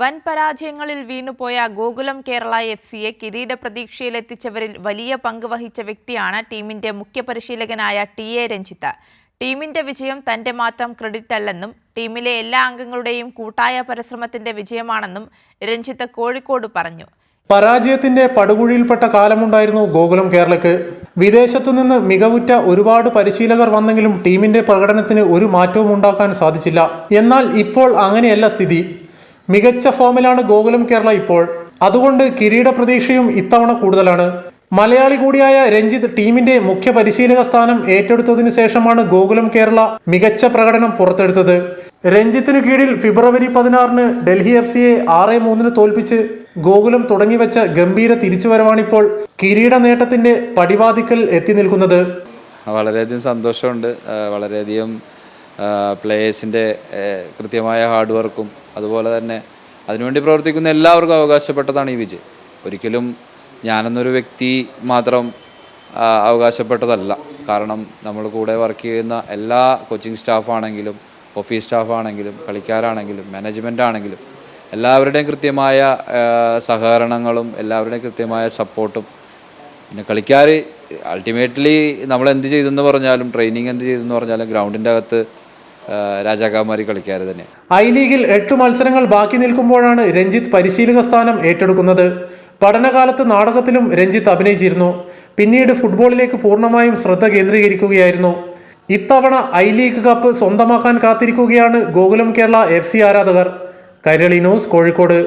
വൻ പരാജയങ്ങളിൽ വീണുപോയ ഗോകുലം കേരള എഫ് സിയെ കിരീട പ്രതീക്ഷയിലെത്തിച്ചവരിൽ വലിയ പങ്ക് വഹിച്ച വ്യക്തിയാണ് ടീമിന്റെ മുഖ്യ പരിശീലകനായ ടി എ രഞ്ജിത്ത്. ടീമിന്റെ വിജയം തന്റെ മാത്രം ക്രെഡിറ്റ് അല്ലെന്നും ടീമിലെ എല്ലാ അംഗങ്ങളുടെയും കൂട്ടായ പരിശ്രമത്തിന്റെ വിജയമാണെന്നും രഞ്ജിത്ത് കോഴിക്കോട് പറഞ്ഞു. പരാജയത്തിന്റെ പടുകുഴിയിൽപ്പെട്ട കാലമുണ്ടായിരുന്നു ഗോകുലം കേരളയ്ക്ക് വിദേശത്തുനിന്ന് മികവുറ്റ ഒരുപാട് പരിശീലകർ വന്നെങ്കിലും ടീമിന്റെ പ്രകടനത്തിന് ഒരു മാറ്റവും ഉണ്ടാക്കാൻ സാധിച്ചില്ല. എന്നാൽ ഇപ്പോൾ അങ്ങനെയല്ല സ്ഥിതി. മികച്ച ഫോമിലാണ് ഗോകുലം കേരള ഇപ്പോൾ. അതുകൊണ്ട് കിരീട പ്രതീക്ഷയും ഇത്തവണ കൂടുതലാണ്. മലയാളി കൂടിയായ രഞ്ജിത്ത് ടീമിന്റെ മുഖ്യ പരിശീലക സ്ഥാനം ഏറ്റെടുത്തതിനു ശേഷമാണ് ഗോകുലം കേരള മികച്ച പ്രകടനം പുറത്തെടുത്തത്. രഞ്ജിത്തിന് കീഴിൽ ഫെബ്രുവരി പതിനാറിന് ഡൽഹി എഫ് സിയെ ആറ് മൂന്നിന് തോൽപ്പിച്ച് ഗോകുലം തുടങ്ങിവെച്ച ഗംഭീര തിരിച്ചുവരവാണിപ്പോൾ കിരീട നേട്ടത്തിന്റെ പടിവാതിക്കൽ എത്തി നിൽക്കുന്നത്. വളരെയധികം സന്തോഷമുണ്ട്. വളരെയധികം പ്ലേയേഴ്സിന്റെ കൃത്യമായ ഹാർഡ് വർക്കും അതുപോലെ തന്നെ അതിനുവേണ്ടി പ്രവർത്തിക്കുന്ന എല്ലാവർക്കും അവകാശപ്പെട്ടതാണ് ഈ വിജയം. ഒരിക്കലും ഞാനെന്നൊരു വ്യക്തി മാത്രം അവകാശപ്പെട്ടതല്ല. കാരണം നമ്മൾ കൂടെ വർക്ക് ചെയ്യുന്ന എല്ലാ കോച്ചിങ് സ്റ്റാഫാണെങ്കിലും ഓഫീസ് സ്റ്റാഫാണെങ്കിലും കളിക്കാരാണെങ്കിലും മാനേജ്മെന്റ് ആണെങ്കിലും എല്ലാവരുടെയും കൃത്യമായ സഹകരണങ്ങളും എല്ലാവരുടെയും കൃത്യമായ സപ്പോർട്ടും പിന്നെ കളിക്കാർ അൾട്ടിമേറ്റ്ലി നമ്മൾ എന്ത് ചെയ്തെന്ന് പറഞ്ഞാലും ട്രെയിനിങ് എന്ത് ചെയ്തെന്ന് പറഞ്ഞാലും ഗ്രൗണ്ടിന്റെ അകത്ത് രാജാക്കന്മാർ കളിക്കാറ് തന്നെ. ഐ ലീഗിൽ എട്ട് മത്സരങ്ങൾ ബാക്കി നിൽക്കുമ്പോഴാണ് രഞ്ജിത്ത് പരിശീലക സ്ഥാനം ഏറ്റെടുക്കുന്നത്. പഠനകാലത്ത് നാടകത്തിലും രഞ്ജിത്ത് അഭിനയിച്ചിരുന്നു. പിന്നീട് ഫുട്ബോളിലേക്ക് പൂർണമായും ശ്രദ്ധ കേന്ദ്രീകരിക്കുകയായിരുന്നു. ഇത്തവണ ഐ ലീഗ് കപ്പ് സ്വന്തമാക്കാൻ കാത്തിരിക്കുകയാണ് ഗോകുലം കേരള എഫ് ആരാധകർ. കൈരളി ന്യൂസ് കോഴിക്കോട്.